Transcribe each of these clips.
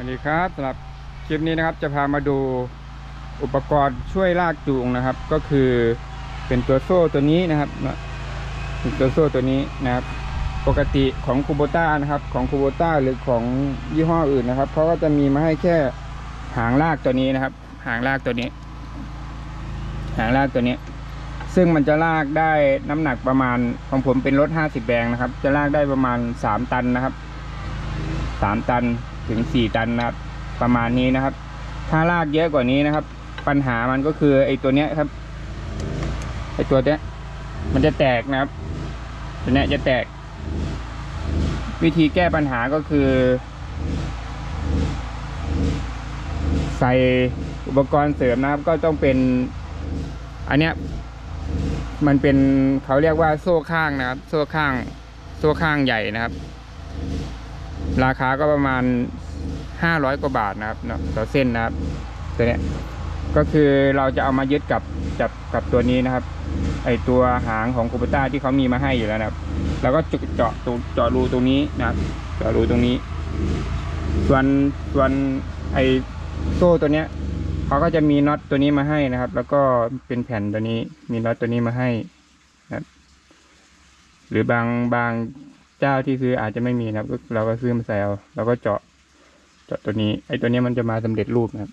สวัสดีครับสำหรับคลิปนี้นะครับจะพามาดูอุปกรณ์ช่วยลากจูงนะครับ ก็คือเป็นตัวโซ่ตัวนี้นะครับเป็นตัวโซ่ตัวนี้นะครับ ปกติของคูโบต้านะครับ ของคูโบต้าหรือของยี่ห้ออื่นนะครับเขาก็จะมีมาให้แค่หางลากตัวนี้นะครับ หางลากตัวนี้ หางลากตัวนี้ ซึ่งมันจะลากได้น้ำหนักประมาณของผมเป็นรถ 50แรงนะครับ จะลากได้ประมาณ 3 ตันนะครับ 3ตันถึง4ตันนะครับ ประมาณนี้นะครับ ถ้าลากเยอะกว่านี้นะครับ ปัญหามันก็คือไอ้ตัวเนี้ยครับไอ้ตัวเนี้ย มันจะแตกนะครับ ตัวเนี้ยจะแตก วิธีแก้ปัญหาก็คือ ใส่อุปกรณ์เสริมนะครับ ก็ต้องเป็น อันเนี้ยมันเป็นเขาเรียกว่าโซ่ข้างนะครับ โซ่ข้าง โซ่ข้างใหญ่นะครับ ราคาก็ประมาณห้าร้อยกว่าบาทนะครับเนาะต่อเส้นนะครับตัวเนี้ยก็คือเราจะเอามายึดกับจับกับตัวนี้นะครับ ไอตัวหางของคูปต้าที่เขามีมาให้อยู่แล้วนะครับ แล้วก็เจาะเจาะตรงเจาะรูตรงนี้นะครับเจาะรูตรงนี้ ส่วนส่วนไอโซ่ตัวเนี้ยเขาก็จะมีน็อตตัวนี้มาให้นะครับ แล้วก็เป็นแผ่นตัวนี้มีน็อตตัวนี้มาให้นะครับหรือบางบาง เจ้าที่ซื้ออาจจะไม่มีนะครับ เราก็ซื้อมาใส่เอาแล้วก็เจาะ เจาะตัวนี้ ไอ้ตัวนี้มันจะมาสำเร็จรูปนะครับ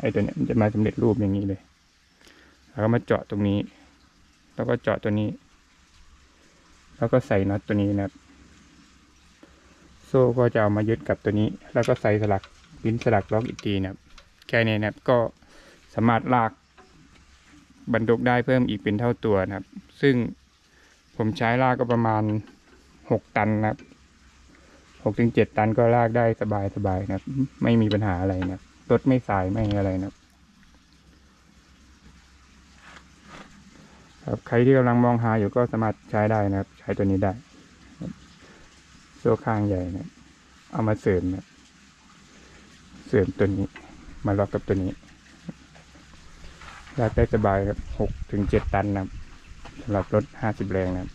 ไอ้ตัวนี้มันจะมาสำเร็จรูปอย่างนี้เลยแล้วก็มาเจาะตรงนี้ แล้วก็เจาะตัวนี้ แล้วก็ใส่น็อตตัวนี้นะครับ โซ่ก็จะเอามายึดกับตัวนี้ แล้วก็ใส่สลักปิ้นสลักล็อกอีกทีนะครับแค่นี้นะครับก็สามารถลากบรรทุกได้เพิ่มอีกเป็นเท่าตัวนะครับ ซึ่งผมใช้ลากก็ประมาณ หกตันนะครับหกถึงเจ็ดตันก็ลากได้สบายสบายนะครับ ไม่มีปัญหาอะไรนะครับรถไม่สายไม่อะไรนะครับ ครับใครที่กำลังมองหาอยู่ก็สามารถใช้ได้นะครับ ใช้ตัวนี้ได้โซ่ข้างใหญ่นะเอามาเสริมนะเสริมตัวนี้ มาล็อกกับตัวนี้ลากได้สบายครับหกถึงเจ็ดตันนะครับสำหรับรถห้าสิบแรงนะครับ